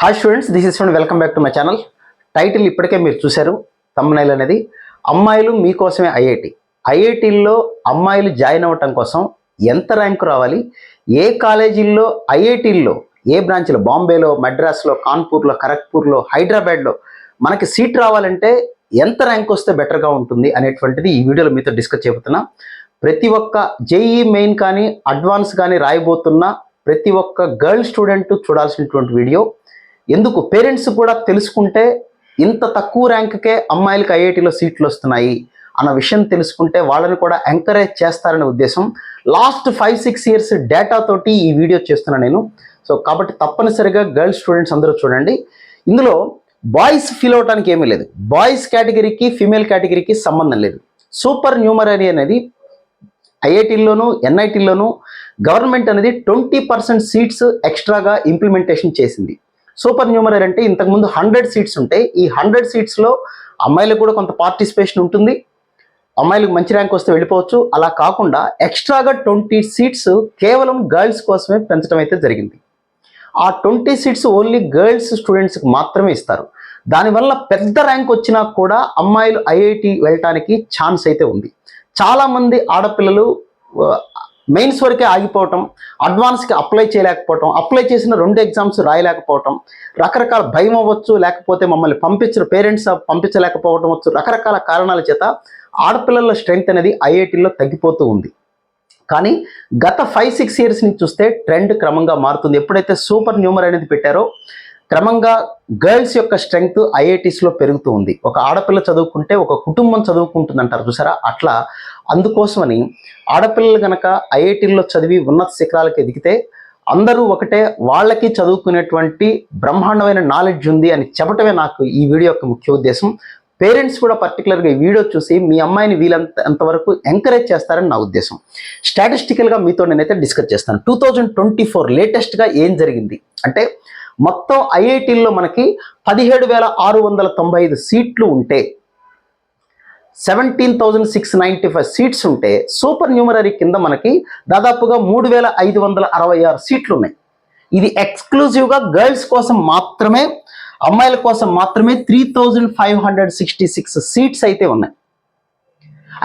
Hi students this is welcome back to my channel title ఇప్పటికే మీరు చూశారు తమ్మనైల్ అనేది అమ్మాయిలు మీకోసమే ఐఐటి. ఐఐటీల్లో అమ్మాయిలు జాయిన్ అవ్వటం కోసం ఎంత ర్యాంకు రావాలి? ఏ కాలేజీల్లో ఐఐటీల్లో ఏ బ్రాంచ్లో బాంబేలో మద్రాస్లో కాన్పూర్లో ఖరగ్పూర్లో హైదరాబాద్లో మనకి సీట్ రావాలంటే ఎంత ర్యాంక్ వస్తే బెటర్గా ఉంటుంది అనేటువంటిది ఈ వీడియోలో మీతో డిస్కస్ చేయబోతున్నా ప్రతి ఒక్క జేఈ మెయిన్ కానీ అడ్వాన్స్ కానీ రాయబోతున్న ప్రతి ఒక్క గర్ల్ స్టూడెంట్ చూడాల్సినటువంటి వీడియో ఎందుకు? పేరెంట్స్ కూడా తెలుసుకుంటే ఇంత తక్కువ ర్యాంక్కే అమ్మాయిలకు ఐఐటీలో సీట్లు వస్తున్నాయి అన్న విషయం తెలుసుకుంటే వాళ్ళని కూడా ఎంకరేజ్ చేస్తారనే ఉద్దేశం. Last five six years data తోటి ఈ వీడియో చేస్తున్నాను నేను. సో కాబట్టి తప్పనిసరిగా గర్ల్స్ స్టూడెంట్స్ అందరూ చూడండి. ఇందులో బాయ్స్ ఫీల్ అవడానికి ఏమీ లేదు. బాయ్స్ కేటగిరీకి ఫీమేల్ కేటగిరీకి సంబంధం లేదు. సూపర్ న్యూమరీ అనేది ఐఐటీల్లోనూ ఎన్ఐటీల్లోనూ గవర్నమెంట్ అనేది ట్వంటీ పర్సెంట్ సీట్స్ ఎక్స్ట్రాగా ఇంప్లిమెంటేషన్ చేసింది. సూపర్ న్యూమరీ అంటే ఇంతకుముందు హండ్రెడ్ సీట్స్ ఉంటాయి ఈ హండ్రెడ్ సీట్స్లో అమ్మాయిలకు కూడా కొంత పార్టిసిపేషన్ ఉంటుంది. అమ్మాయిలకు మంచి ర్యాంక్ వస్తే వెళ్ళిపోవచ్చు. అలా కాకుండా ఎక్స్ట్రాగా ట్వంటీ సీట్స్ కేవలం గర్ల్స్ కోసమే పెంచడం అయితే జరిగింది. ఆ ట్వంటీ సీట్స్ ఓన్లీ గర్ల్స్ స్టూడెంట్స్కి మాత్రమే ఇస్తారు. దానివల్ల పెద్ద ర్యాంక్ వచ్చినా కూడా అమ్మాయిలు ఐఐటి వెళ్ళటానికి ఛాన్స్ అయితే ఉంది. చాలామంది ఆడపిల్లలు మెయిన్స్ వరకే ఆగిపోవటం అడ్వాన్స్కి అప్లై చేయలేకపోవటం అప్లై చేసిన రెండు ఎగ్జామ్స్ రాయలేకపోవటం రకరకాల భయం అవ్వచ్చు లేకపోతే మమ్మల్ని పంపించిన పేరెంట్స్ పంపించలేకపోవటం వచ్చు రకరకాల కారణాల చేత ఆడపిల్లల స్ట్రెంగ్త్ అనేది ఐఐటీలో తగ్గిపోతూ ఉంది. కానీ గత ఫైవ్ సిక్స్ ఇయర్స్ నుంచి చూస్తే ట్రెండ్ క్రమంగా మారుతుంది. ఎప్పుడైతే సూపర్ న్యూమర్ అనేది పెట్టారో క్రమంగా గర్ల్స్ యొక్క స్ట్రెంగ్త్ ఐఐటీస్లో పెరుగుతూ ఉంది. ఒక ఆడపిల్ల చదువుకుంటే ఒక కుటుంబం చదువుకుంటుంది అంటారు చూసారా? అట్లా అందుకోసమని ఆడపిల్లలు కనుక ఐఐటీల్లో చదివి ఉన్నత శిఖరాలకు ఎదిగితే అందరూ ఒకటే వాళ్ళకి చదువుకునేటువంటి బ్రహ్మాండమైన నాలెడ్జ్ ఉంది అని చెప్పటమే నాకు ఈ వీడియో యొక్క ముఖ్య ఉద్దేశం. పేరెంట్స్ కూడా పర్టికులర్గా ఈ వీడియో చూసి మీ అమ్మాయిని వీలంత ఎంతవరకు ఎంకరేజ్ చేస్తారని నా ఉద్దేశం. స్టాటిస్టికల్గా మీతో నేనైతే డిస్కస్ చేస్తాను. టూ థౌజండ్ ట్వంటీ ఫోర్ లేటెస్ట్గా ఏం జరిగింది? అంటే మొత్తం ఐఐటీల్లో మనకి పదిహేడు వేల ఆరు వందల తొంభై ఐదు సీట్లు ఉంటే seventeen thousand six ninety five seats ఉంటే సూపర్ న్యూమరీ కింద మనకి దాదాపుగా మూడు వేల ఐదు వందల అరవై ఆరు సీట్లు ఉన్నాయి ఇది ఎక్స్క్లూజివ్గా గర్ల్స్ కోసం మాత్రమే అమ్మాయిల కోసం మాత్రమే three thousand five hundred sixty six seats అయితే ఉన్నాయి.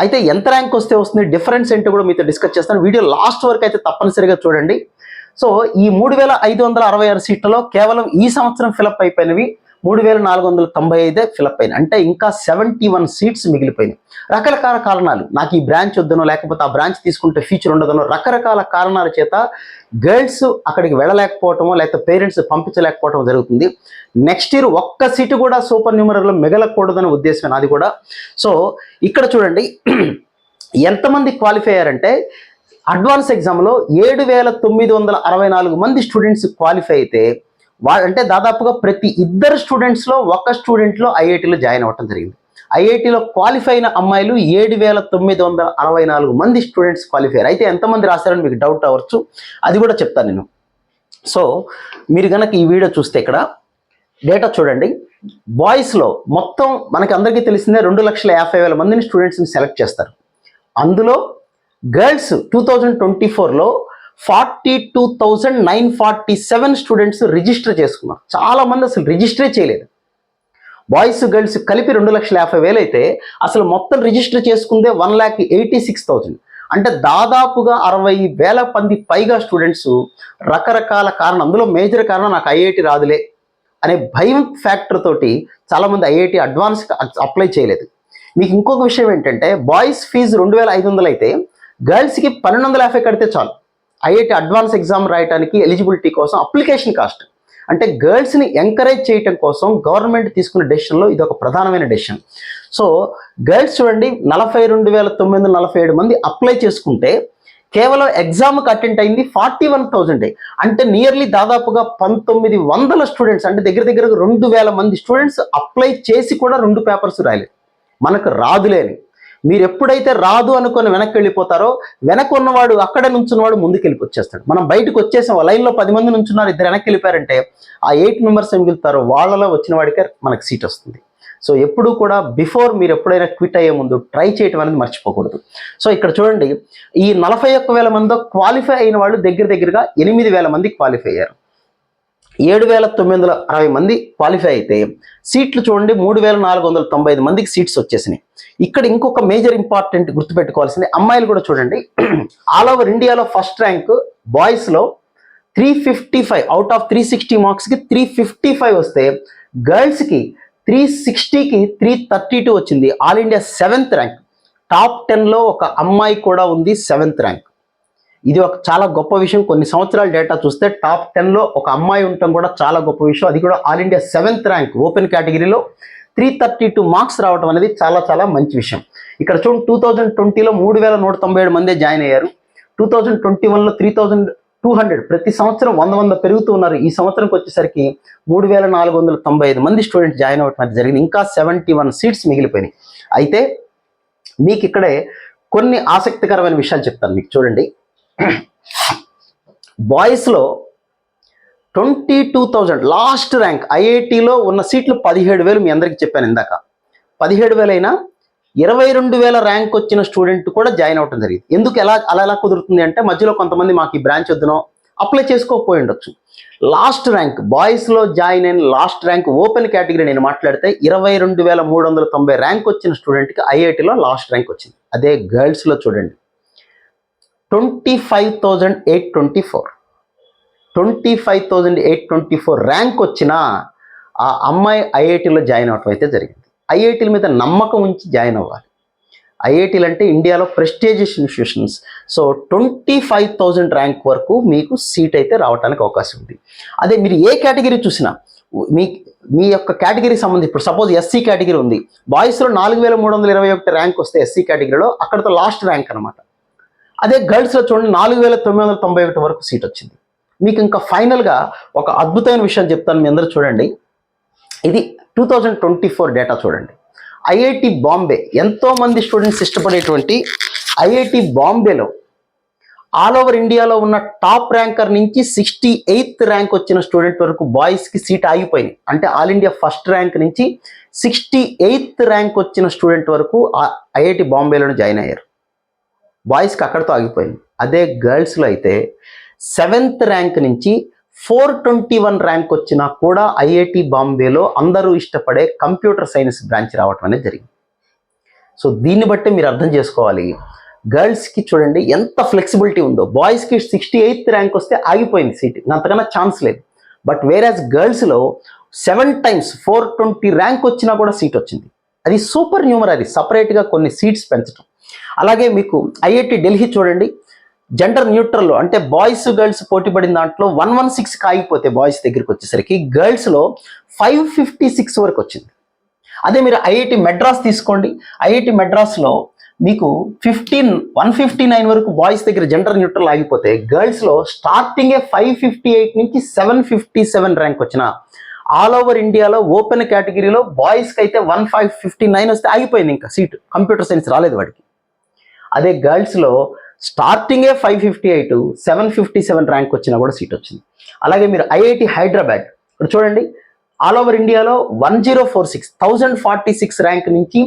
అయితే ఎంత ర్యాంక్ వస్తే వస్తుంది? డిఫరెన్స్ ఏంటో కూడా మీతో డిస్కస్ చేస్తాను. వీడియో లాస్ట్ వరకు అయితే తప్పనిసరిగా చూడండి. సో ఈ మూడు వేల ఐదు వందల అరవై ఆరు సీట్లలో కేవలం ఈ సంవత్సరం ఫిలప్ అయిపోయినవి మూడు వేల నాలుగు వందల తొంభై ఐదే ఫిలప్ అయినాయి. అంటే ఇంకా సెవెంటీ వన్ సీట్స్ మిగిలిపోయినాయి. రకరకాల కారణాలు. నాకు ఈ బ్రాంచ్ వద్దనో లేకపోతే ఆ బ్రాంచ్ తీసుకుంటే ఫ్యూచర్ ఉండదనో రకరకాల కారణాల చేత గర్ల్స్ అక్కడికి వెళ్ళలేకపోవటమో లేకపోతే పేరెంట్స్ పంపించలేకపోవటం జరుగుతుంది. నెక్స్ట్ ఇయర్ ఒక్క సీటు కూడా సూపర్ న్యూమరర్లో మిగలకూడదనే ఉద్దేశం నాది కూడా. సో ఇక్కడ చూడండి ఎంతమంది క్వాలిఫై అయ్యారంటే అడ్వాన్స్ ఎగ్జామ్లో ఏడు వేల తొమ్మిది వందల అరవై నాలుగు మంది స్టూడెంట్స్ క్వాలిఫై అయితే వా అంటే దాదాపుగా ప్రతి ఇద్దరు స్టూడెంట్స్లో ఒక స్టూడెంట్లో ఐఐటీలో జాయిన్ అవ్వటం జరిగింది. ఐఐటీలో క్వాలిఫై అయిన అమ్మాయిలు ఏడు వేల తొమ్మిది వందల అరవై నాలుగు మంది స్టూడెంట్స్ క్వాలిఫై అయితే ఎంతమంది రాశారని మీకు డౌట్ అవ్వచ్చు? అది కూడా చెప్తాను నేను. సో మీరు కనుక ఈ వీడియో చూస్తే ఇక్కడ డేటా చూడండి. బాయ్స్లో మొత్తం మనకి అందరికీ తెలిసిందే రెండు లక్షల యాభై వేల మందిని స్టూడెంట్స్ని సెలెక్ట్ చేస్తారు. అందులో గర్ల్స్ టూ థౌజండ్ ట్వంటీ ఫోర్లో forty two thousand nine forty seven students register చేసుకున్నారు. చాలా మంది అసలు రిజిస్టరే చేయలేదు. బాయ్స్ గర్ల్స్ కలిపి రెండు లక్షల యాభై వేలు అయితే అసలు మొత్తం register చేసుకుందే one lakh eighty six thousand అంటే దాదాపుగా అరవై వేల మంది పైగా స్టూడెంట్స్ రకరకాల కారణం అందులో మేజర్ కారణం నాకు ఐఐటి రాదులే అనే భయం ఫ్యాక్టర్ తోటి చాలామంది ఐఐటి అడ్వాన్స్ అప్లై చేయలేదు. మీకు ఇంకొక విషయం ఏంటంటే బాయ్స్ ఫీజు రెండు వేల ఐదు వందలు అయితే గర్ల్స్కి పన్నెండు వందల యాభై కడితే చాలు. ఐఐటి అడ్వాన్స్ ఎగ్జామ్ రాయడానికి ఎలిజిబిలిటీ కోసం అప్లికేషన్ కాస్ట్. అంటే గర్ల్స్ని ఎంకరేజ్ చేయటం కోసం గవర్నమెంట్ తీసుకున్న డెసిషన్లో ఇది ఒక ప్రధానమైన డెసిషన్ సో గర్ల్స్ చూడండి నలభై రెండు వేల తొమ్మిది వందల నలభై ఏడు మంది అప్లై చేసుకుంటే కేవలం ఎగ్జామ్కి అటెండ్ అయింది ఫార్టీ వన్ థౌజండ్. అంటే నియర్లీ దాదాపుగా పంతొమ్మిది వందల స్టూడెంట్స్ అంటే దగ్గర దగ్గర రెండు వేల మంది స్టూడెంట్స్ అప్లై చేసి కూడా రెండు పేపర్స్ రాయలేదు. మనకు రాదులేని. మీరు ఎప్పుడైతే రాదు అనుకొని వెనక్కి వెళ్ళిపోతారో వెనక ఉన్నవాడు అక్కడ నుంచున్నవాడు ముందుకు వెళ్ళి వచ్చేస్తాడు మనం బయటకు వచ్చేసాం లైన్లో పది మంది నుంచున్నారు ఇద్దరు వెనక్కి వెళ్ళిపోయారంటే ఆ ఎయిట్ మెంబర్స్ మిగులుతారో వాళ్ళలో వచ్చిన వాడికే మనకు సీట్ వస్తుంది. సో ఎప్పుడు కూడా బిఫోర్ మీరు ఎప్పుడైనా క్విట్ అయ్యే ముందు ట్రై చేయటం అనేది మర్చిపోకూడదు. సో ఇక్కడ చూడండి ఈ నలభై ఒక్క వేల మందిలో క్వాలిఫై అయిన వాళ్ళు దగ్గర దగ్గరగా ఎనిమిది వేల మంది క్వాలిఫై అయ్యారు. ఏడు వేల తొమ్మిది వందల అరవై మంది క్వాలిఫై అయితే సీట్లు చూడండి మూడు వేల నాలుగు వందల తొంభై ఐదు మందికి సీట్స్ వచ్చేసినాయి. ఇక్కడ ఇంకొక మేజర్ ఇంపార్టెంట్ గుర్తుపెట్టుకోవాల్సింది అమ్మాయిలు కూడా చూడండి. ఆల్ ఓవర్ ఇండియాలో first rank బాయ్స్లో three fifty five out of three sixty మార్క్స్కి త్రీ ఫిఫ్టీ ఫైవ్ వస్తే గర్ల్స్కి త్రీ సిక్స్టీకి త్రీ థర్టీ టూ వచ్చింది. All India seventh rank top టెన్లో ఒక అమ్మాయి కూడా ఉంది సెవెంత్ ర్యాంక్ ఇది ఒక చాలా గొప్ప విషయం. కొన్ని సంవత్సరాల డేటా చూస్తే టాప్ టెన్లో ఒక అమ్మాయి ఉండటం కూడా చాలా గొప్ప విషయం. అది కూడా all India seventh rank open కేటగిరీలో త్రీ థర్టీ టూ మార్క్స్ రావడం అనేది చాలా చాలా మంచి విషయం. ఇక్కడ చూడండి టూ థౌజండ్ ట్వంటీలో మూడు వేల నూట తొంభై ఏడు మందే జాయిన్ అయ్యారు. టూ థౌజండ్ ట్వంటీ వన్లో త్రీ థౌజండ్ టూ హండ్రెడ్ ప్రతి సంవత్సరం వంద వంద పెరుగుతూ ఉన్నారు. ఈ సంవత్సరంకి వచ్చేసరికి మూడు వేల నాలుగు వందల తొంభై ఐదు మంది స్టూడెంట్స్ జాయిన్ అవ్వటం అనేది జరిగింది. ఇంకా సెవెంటీ వన్ సీట్స్ మిగిలిపోయినాయి. అయితే మీకు ఇక్కడే కొన్ని ఆసక్తికరమైన విషయాలు చెప్తాను మీకు చూడండి. బాయ్స్లో twenty two thousand last rank ఐఐటిలో ఉన్న సీట్లు పదిహేడు వేలు మీ అందరికీ చెప్పాను ఇందాక. పదిహేడు వేలైనా ఇరవై రెండు వేల ర్యాంక్ వచ్చిన స్టూడెంట్ కూడా జాయిన్ అవ్వడం జరిగింది. ఎందుకు ఎలా అలా ఎలా కుదురుతుంది అంటే మధ్యలో కొంతమంది మాకు ఈ బ్రాంచ్ వద్దునో అప్లై చేసుకోకపోయి ఉండొచ్చు. లాస్ట్ ర్యాంక్ బాయ్స్లో జాయిన్ అయిన లాస్ట్ ర్యాంక్ ఓపెన్ కేటగిరీ నేను మాట్లాడితే ఇరవై రెండు వేల మూడు వందల తొంభై ర్యాంక్ వచ్చిన స్టూడెంట్కి ఐఐటిలో లాస్ట్ ర్యాంక్ వచ్చింది. అదే గర్ల్స్లో చూడండి. Twenty five thousand eight twenty four twenty five thousand eight twenty four rank వచ్చిన ఆ అమ్మాయి ఐఐటిలో జాయిన్ అవటం అయితే జరిగింది. ఐఐటీల మీద నమ్మకం ఉంచి జాయిన్ అవ్వాలి. ఐఐటీలు అంటే ఇండియాలో prestigious institutions. So twenty five thousand rank వరకు మీకు సీట్ అయితే రావడానికి అవకాశం ఉంది. అదే మీరు ఏ కేటగిరీ చూసినా మీ మీ యొక్క కేటగిరీ సంబంధించి ఇప్పుడు సపోజ్ ఎస్సీ కేటగిరీ ఉంది. బాయ్స్లో నాలుగు వేల మూడు వందల ఇరవై ఒకటి ర్యాంక్ వస్తే ఎస్సీ కేటగిరీలో అక్కడతో లాస్ట్ ర్యాంక్ అనమాట అదే గర్ల్స్లో చూడండి నాలుగు వేల తొమ్మిది వందల తొంభై ఒకటి వరకు సీట్ వచ్చింది. మీకు ఇంకా ఫైనల్గా ఒక అద్భుతమైన విషయం చెప్తాను మీ అందరూ చూడండి. ఇది two thousand twenty four data చూడండి. ఐఐటి బాంబే ఎంతోమంది స్టూడెంట్స్ ఇష్టపడేటువంటి ఐఐటి బాంబేలో ఆల్ ఓవర్ ఇండియాలో ఉన్న టాప్ ర్యాంకర్ నుంచి సిక్స్టీ ఎయిత్ ర్యాంక్ వచ్చిన స్టూడెంట్ వరకు బాయ్స్కి సీట్ ఆగిపోయింది. అంటే ఆల్ ఇండియా ఫస్ట్ ర్యాంక్ నుంచి సిక్స్టీ ఎయిత్ ర్యాంక్ వచ్చిన స్టూడెంట్ వరకు ఐఐటి బాంబేలోనే జాయిన్ అయ్యారు. బాయ్స్కి అక్కడితో ఆగిపోయింది. అదే గర్ల్స్లో అయితే సెవెంత్ ర్యాంక్ నుంచి ఫోర్ ట్వంటీ వన్ ర్యాంక్ వచ్చినా కూడా ఐఐటి బాంబేలో అందరూ ఇష్టపడే కంప్యూటర్ సైన్స్ బ్రాంచ్ రావటం అనేది జరిగింది. సో దీన్ని బట్టి మీరు అర్థం చేసుకోవాలి. గర్ల్స్కి చూడండి ఎంత ఫ్లెక్సిబిలిటీ ఉందో. బాయ్స్కి సిక్స్టీ ఎయిత్ ర్యాంక్ వస్తే ఆగిపోయింది సీట్. అంతకన్నా ఛాన్స్ లేదు. But వేరాజ్ గర్ల్స్లో seven times four twenty rank వచ్చినా కూడా సీట్ వచ్చింది. అది సూపర్ న్యూమరరీ సపరేట్గా కొన్ని సీట్స్ పెంచడం అలాగే మీకు ఐఐటి ఢిల్లీ చూడండి. జెండర్ న్యూట్రల్ అంటే బాయ్స్ గర్ల్స్ పోటీ పడిన దాంట్లో వన్ వన్ సిక్స్ కాగిపోతే బాయ్స్ దగ్గరికి వచ్చేసరికి గర్ల్స్లో ఫైవ్ ఫిఫ్టీ సిక్స్ వరకు వచ్చింది. అదే మీరు ఐఐటి మెడ్రాస్ తీసుకోండి. ఐఐటి మెడ్రాస్లో మీకు ఫిఫ్టీన్ వన్ ఫిఫ్టీ నైన్ వరకు బాయ్స్ దగ్గర జెండర్ న్యూట్రల్ ఆగిపోతే గర్ల్స్లో స్టార్టింగే ఫైవ్ ఫిఫ్టీ ఎయిట్ నుంచి సెవెన్ ఫిఫ్టీ సెవెన్ ర్యాంక్ వచ్చిన ఆల్ ఓవర్ ఇండియాలో ఓపెన్ కేటగిరీలో బాయ్స్కి అయితే వన్ ఫైవ్ ఫిఫ్టీ నైన్ వస్తే ఆగిపోయింది ఇంకా సీట్ కంప్యూటర్ సైన్స్ రాలేదు వాడికి. అదే గర్ల్స్లో స్టార్టింగే five fifty eight seven fifty seven rank వచ్చినా కూడా సీట్ వచ్చింది. అలాగే మీరు ఐఐటి హైదరాబాద్ ఇక్కడ చూడండి ఆల్ ఓవర్ ఇండియాలో one zero four six thousand forty six rank నుంచి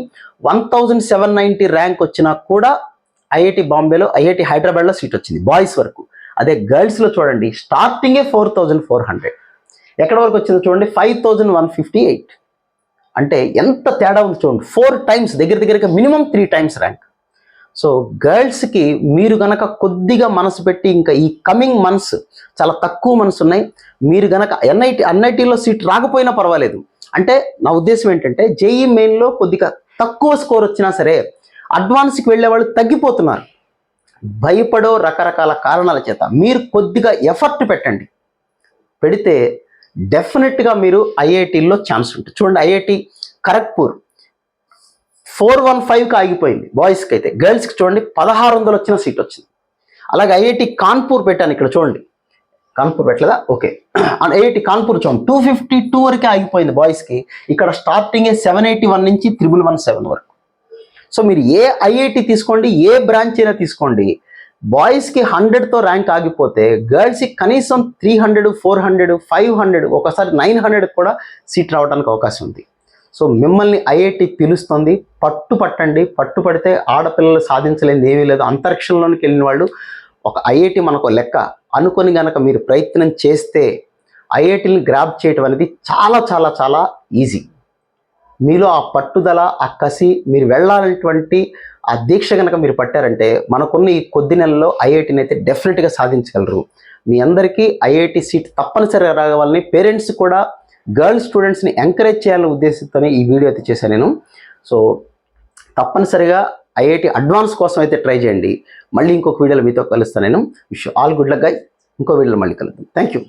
one thousand seven ninety rank వచ్చినా కూడా ఐఐటి బాంబేలో ఐఐటి హైదరాబాద్లో సీట్ వచ్చింది బాయ్స్ వరకు. అదే గర్ల్స్లో చూడండి స్టార్టింగే ఫోర్ థౌజండ్ ఫోర్ హండ్రెడ్ ఎక్కడ వరకు వచ్చిందో చూడండి five thousand one fifty eight అంటే ఎంత తేడా ఉంది చూడండి ఫోర్ టైమ్స్ దగ్గర దగ్గరగా minimum three times rank so గర్ల్స్కి మీరు గనక కొద్దిగా మనసు పెట్టి ఇంకా ఈ కమింగ్ మంత్స్ చాలా తక్కువ మనసు ఉన్నాయి. మీరు గనక ఎన్ఐటి ఎన్ఐటీలో సీట్ రాకపోయినా పర్వాలేదు. అంటే నా ఉద్దేశం ఏంటంటే జేఈ మెయిన్లో కొద్దిగా తక్కువ స్కోర్ వచ్చినా సరే అడ్వాన్స్కి వెళ్ళే వాళ్ళు తగ్గిపోతున్నారు. భయపడో రకరకాల కారణాల చేత మీరు కొద్దిగా ఎఫర్ట్ పెట్టండి. పెడితే డెఫినెట్గా మీరు ఐఐటీల్లో ఛాన్స్ ఉంటుంది. చూడండి ఐఐటి ఖరగ్పూర్ ఫోర్ వన్ ఫైవ్కి ఆగిపోయింది. బాయ్స్కి అయితే. గర్ల్స్కి చూడండి పదహారు వందలు వచ్చిన సీట్ వచ్చింది. అలాగే ఐఐటి కాన్పూర్ పెట్టాను ఇక్కడ చూడండి. కాన్పూర్ పెట్టలేదా? ఓకే ఐఐటి కాన్పూర్ చూడండి టూ ఫిఫ్టీ టూ వరకే ఆగిపోయింది బాయ్స్కి ఇక్కడ స్టార్టింగే సెవెన్ ఎయిటీ వన్ నుంచి త్రిబుల్ వన్ సెవెన్ వరకు. సో మీరు ఏ ఐఐటి తీసుకోండి ఏ బ్రాంచ్ అయినా తీసుకోండి. బాయ్స్కి హండ్రెడ్తో ర్యాంక్ ఆగిపోతే గర్ల్స్కి కనీసం three hundred four hundred five hundred ఒకసారి నైన్ హండ్రెడ్ కూడా సీట్ రావడానికి అవకాశం ఉంది. సో మిమ్మల్ని ఐఐటి పిలుస్తుంది. పట్టు పట్టండి. పట్టు పడితే ఆడపిల్లలు సాధించలేనిది ఏమీ లేదు. అంతరిక్షంలోనికి వెళ్ళిన వాళ్ళు ఒక ఐఐటి మనకు లెక్క. అనుకొని గనక మీరు ప్రయత్నం చేస్తే ఐఐటిని గ్రాప్ చేయటం అనేది చాలా చాలా చాలా ఈజీ మీలో ఆ పట్టుదల ఆ కసి మీరు వెళ్ళాలనేటువంటి ఆ దీక్ష కనుక మీరు పట్టారంటే మనకున్న ఈ కొద్ది నెలల్లో ఐఐటిని అయితే డెఫినెట్గా సాధించగలరు. మీ అందరికీ ఐఐటి సీట్ తప్పనిసరిగా రావాలని పేరెంట్స్ కూడా గర్ల్స్ స్టూడెంట్స్ని ఎంకరేజ్ చేయాలనే ఉద్దేశంతోనే ఈ వీడియో అయితే చేశాను నేను. సో తప్పనిసరిగా ఐఐటి అడ్వాన్స్ కోసం అయితే ట్రై చేయండి. మళ్ళీ ఇంకొక వీడియోలో మీతో కలుస్తాను నేను. Wish all good luck guy ఇంకో వీడియోలో మళ్ళీ కలుద్దాం. Thank you